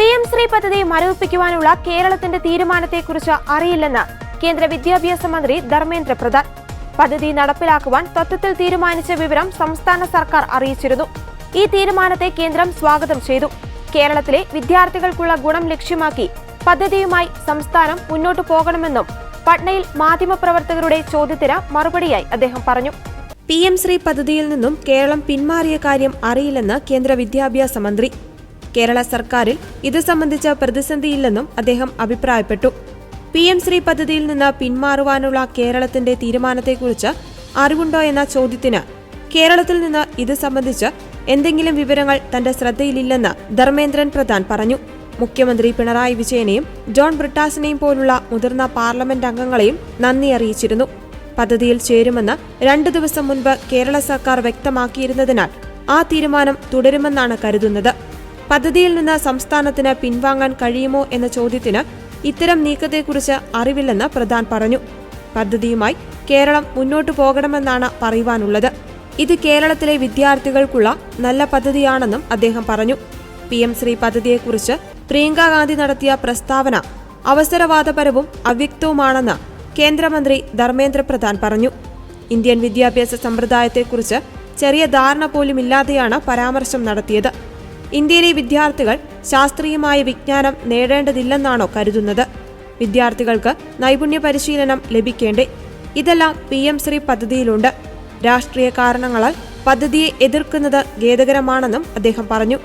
P M Shri പദ്ധതി മരവിപ്പിക്കുവാനുള്ള കേരളത്തിന്റെ തീരുമാനത്തെക്കുറിച്ച് അറിയില്ലെന്ന് കേന്ദ്ര വിദ്യാഭ്യാസ മന്ത്രി ധർമ്മേന്ദ്ര പ്രധാൻ. പദ്ധതി നടപ്പിലാക്കുവാൻ തത്വത്തിൽ തീരുമാനിച്ച വിവരം സംസ്ഥാന സർക്കാർ അറിയിച്ചിരുന്നു. ഈ തീരുമാനത്തെ കേന്ദ്രം സ്വാഗതം ചെയ്തു. കേരളത്തിലെ വിദ്യാർത്ഥികൾക്കുള്ള ഗുണം ലക്ഷ്യമാക്കി പദ്ധതിയുമായി സംസ്ഥാനം മുന്നോട്ടു പോകണമെന്നും പട്നയിൽ മാധ്യമപ്രവർത്തകരുടെ ചോദ്യത്തിന് മറുപടിയായി അദ്ദേഹം പറഞ്ഞു. പി എം ശ്രീ പദ്ധതിയിൽ നിന്നും കേരളം പിന്മാറിയ കാര്യം അറിയില്ലെന്ന് കേന്ദ്ര വിദ്യാഭ്യാസ മന്ത്രി. കേരള സർക്കാരിൽ ഇത് സംബന്ധിച്ച പ്രതിസന്ധിയില്ലെന്നും അദ്ദേഹം അഭിപ്രായപ്പെട്ടു. പി എം ശ്രീ പദ്ധതിയിൽ നിന്ന് പിന്മാറുവാനുള്ള കേരളത്തിന്റെ തീരുമാനത്തെക്കുറിച്ച് അറിവുണ്ടോ എന്ന ചോദ്യത്തിന് കേരളത്തിൽ നിന്ന് ഇത് സംബന്ധിച്ച് എന്തെങ്കിലും വിവരങ്ങൾ തന്റെ ശ്രദ്ധയിലില്ലെന്ന് ധർമ്മേന്ദ്രൻ പ്രധാൻ പറഞ്ഞു. മുഖ്യമന്ത്രി പിണറായി വിജയനെയും ജോൺ ബ്രിട്ടാസിനെയും പോലുള്ള മുതിർന്ന പാർലമെന്റ് അംഗങ്ങളെയും നന്ദി അറിയിച്ചിരുന്നു. പദ്ധതിയിൽ ചേരുമെന്ന് രണ്ടു ദിവസം മുൻപ് കേരള സർക്കാർ വ്യക്തമാക്കിയിരുന്നതിനാൽ ആ തീരുമാനം തുടരുമെന്നാണ് കരുതുന്നത്. പദ്ധതിയിൽ നിന്ന് സംസ്ഥാനത്തിന് പിൻവാങ്ങാൻ കഴിയുമോ എന്ന ചോദ്യത്തിന് ഇത്തരം നീക്കത്തെക്കുറിച്ച് അറിവില്ലെന്ന് പ്രധാൻ പറഞ്ഞു. പദ്ധതിയുമായി കേരളം മുന്നോട്ടു പോകണമെന്നാണ് പറയുവാനുള്ളത്. ഇത് കേരളത്തിലെ വിദ്യാർത്ഥികൾക്കുള്ള നല്ല പദ്ധതിയാണെന്നും അദ്ദേഹം പറഞ്ഞു. പി എം ശ്രീ പദ്ധതിയെക്കുറിച്ച് പ്രിയങ്ക ഗാന്ധി നടത്തിയ പ്രസ്താവന അവസരവാദപരവും അവ്യക്തവുമാണെന്ന് കേന്ദ്രമന്ത്രി ധർമ്മേന്ദ്ര പ്രധാൻ പറഞ്ഞു. ഇന്ത്യൻ വിദ്യാഭ്യാസ സമ്പ്രദായത്തെക്കുറിച്ച് ചെറിയ ധാരണ പോലുമില്ലാതെയാണ് പരാമർശം നടത്തിയത്. ഇന്ത്യയിലെ വിദ്യാർത്ഥികൾ ശാസ്ത്രീയമായ വിജ്ഞാനം നേടേണ്ടതില്ലെന്നാണോ കരുതുന്നത്? വിദ്യാർത്ഥികൾക്ക് നൈപുണ്യ പരിശീലനം ലഭിക്കേണ്ടേ? ഇതെല്ലാം പി എം ശ്രീ പദ്ധതിയിലുണ്ട്. രാഷ്ട്രീയ കാരണങ്ങളാൽ പദ്ധതിയെ എതിർക്കുന്നത് ഖേദകരമാണെന്നും അദ്ദേഹം പറഞ്ഞു.